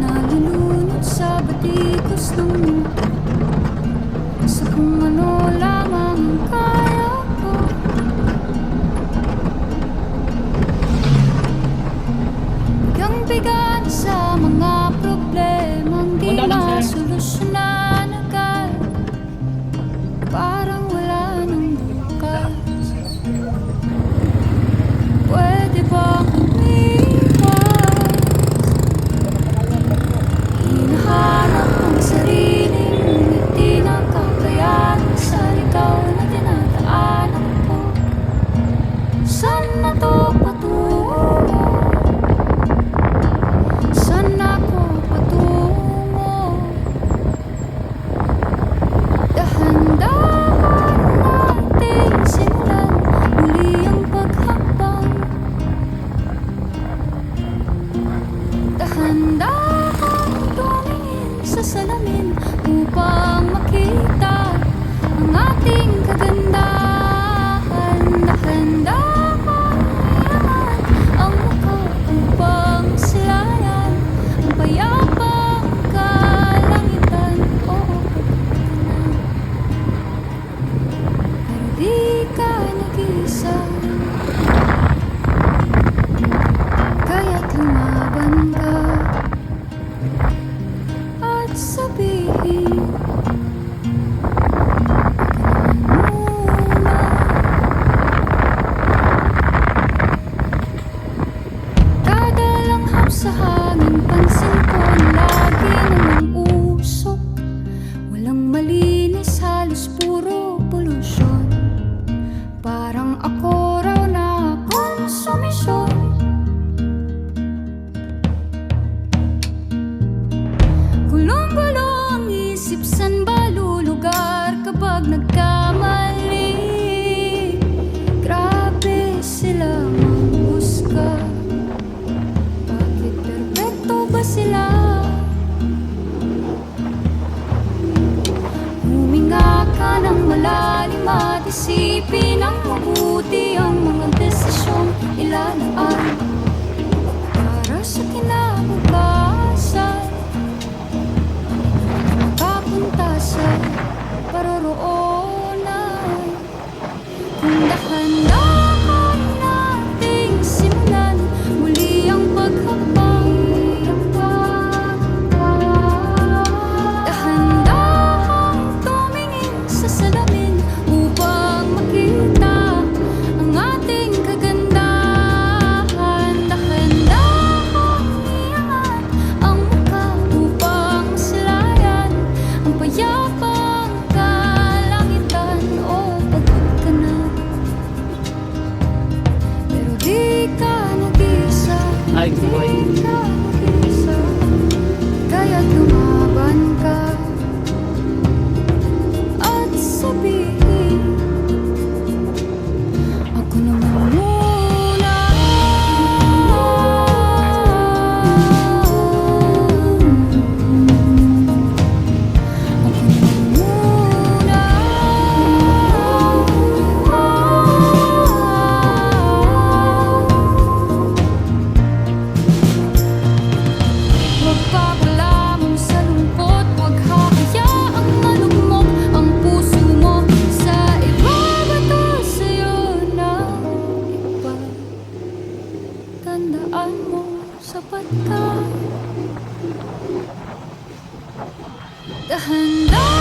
Nalulunod sa batikos ng mundo Sa kung ano Pwede pong upang makita ang ating kagandahan. Nakahanda kayaman ang mukha upang silayan ang payapang kalangitan. Oo, pagkakita ka nag-isa. malalim at isipin ang mabuti ang mga desisyong ilalaan para sa kinakain. sapagkat kahanda